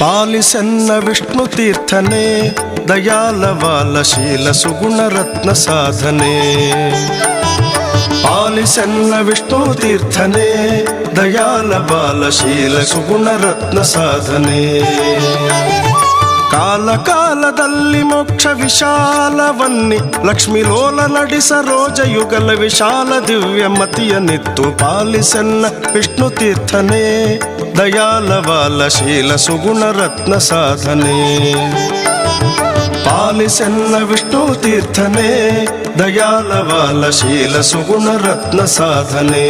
ಪಾಲಿಸೆನ್ನ ವಿಷ್ಣು ತೀರ್ಥನೆ ದಯಾಲವಾಲ ಶೀಲ ಸುಗುಣ ರತ್ನ ಸಾಧನೆ ಪಾಲಿಸೆನ್ನ ವಿಷ್ಣು ತೀರ್ಥನೆ ದಯಾಲ ಬಾಲ ಶೀಲ ಸುಗುಣ ರತ್ನ ಸಾಧನೆ ಕಾಲ ಕಾಲದಲ್ಲಿ ಮೋಕ್ಷ ವಿಶಾಲವನ್ನಿ ಲಕ್ಷ್ಮಿ ಲೋಲ ನಡಿಸ ರೋಜ ಯುಗಲ ವಿಶಾಲ ದಿವ್ಯ ಮತಿಯ ನಿತ್ತು ಪಾಲಿಸೆನ್ನ ವಿಷ್ಣು ತೀರ್ಥನೆ ದಯಾಲವಾಲ ಶೀಲ ಸುಗುಣ ರತ್ನ ಸಾಧನೆ ಪಾಲಿಸೆನ್ನ ವಿಷ್ಣು ತೀರ್ಥನೆ ದಯಾಲವಾಲ ಶೀಲ ಸುಗುಣ ರತ್ನ ಸಾಧನೆ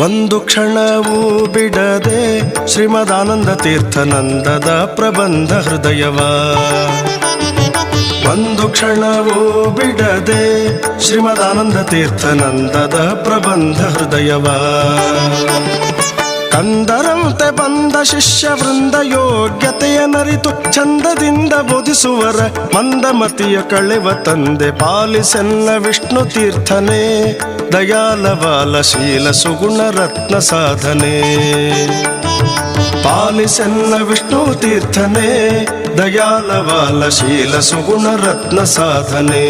ಒಂದು ಕ್ಷಣವೂ ಬಿಡದೆ ಶ್ರೀಮದಾನಂದ ತೀರ್ಥನಂದದ ಪ್ರಬಂಧ ಹೃದಯವ. ಒಂದು ಕ್ಷಣವೂ ಬಿಡದೆ ಶ್ರೀಮದಾನಂದ ತೀರ್ಥನಂದದ ಪ್ರಬಂಧ ಹೃದಯವ. ಕಂದರಂತೆ ಬಂದ ಶಿಷ್ಯ ವೃಂದ ಯೋಗ್ಯತೆಯ ನರಿತು ಚಂದದಿಂದ ಬೋಧಿಸುವರ ಮಂದಮತಿಯ ಕಳೆವ ತಂದೆ ಪಾಲಿಸೆನ್ನ ವಿಷ್ಣು ತೀರ್ಥನೆ, ದಯಾಲವಾಲ ಶೀಲ ಸುಗುಣ ರತ್ನ ಸಾಧನೆ. ಪಾಲಿಸೆನ್ನ ವಿಷ್ಣು ತೀರ್ಥನೆ, ದಯಾಲವಾಲ ಶೀಲ ಸುಗುಣ ರತ್ನ ಸಾಧನೆ.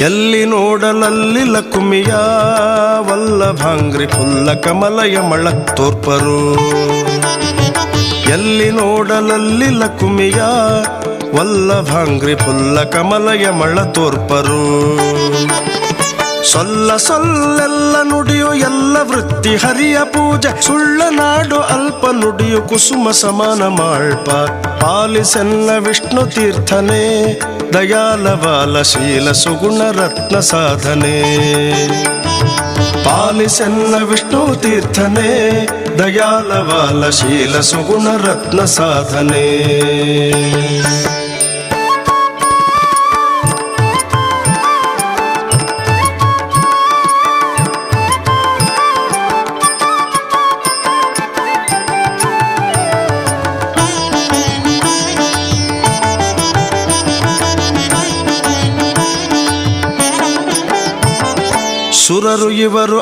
ಎಲ್ಲಿ ನೋಡಲಲ್ಲಿ ಲಕುಮಿಯ ವಲ್ಲಭಾಂಗ್ರಿ ಫುಲ್ಲ ಕಮಲಯ ಮಳ ತೋರ್ಪರು ಎಲ್ಲಿ ನೋಡಲಲ್ಲಿ ಲಕುಮಿಯ ವಲ್ಲಭಾಂಗ್ರಿ ಫುಲ್ಲ ಕಮಲಯ ಮಳ ತೋರ್ಪರು ಸೊಲ್ಲ ಸೊಲ್ಲೆಲ್ಲ ನುಡಿಯು ಎಲ್ಲ ವೃತ್ತಿ, ಹರಿಯ ಪೂಜೆ, ಸುಳ್ಳ ನಾಡು, ಅಲ್ಪ ನುಡಿಯು, ಕುಸುಮ ಸಮಾನ ಮಾಳ್ಪ. ಪಾಲಿಸೆಲ್ಲ ವಿಷ್ಣು ತೀರ್ಥನೆ ದಯಾಲವಾಲ ಶೀಲ ಸುಗುಣ ರತ್ನ ಸಾಧನೆ. ಪಾಲಿಸೆಲ್ಲ ವಿಷ್ಣು ತೀರ್ಥನೆ ದಯಾಲವಾಲ ಶೀಲ ಸುಗುಣ ರತ್ನ ಸಾಧನೆ. ಸುರರು ಇವರು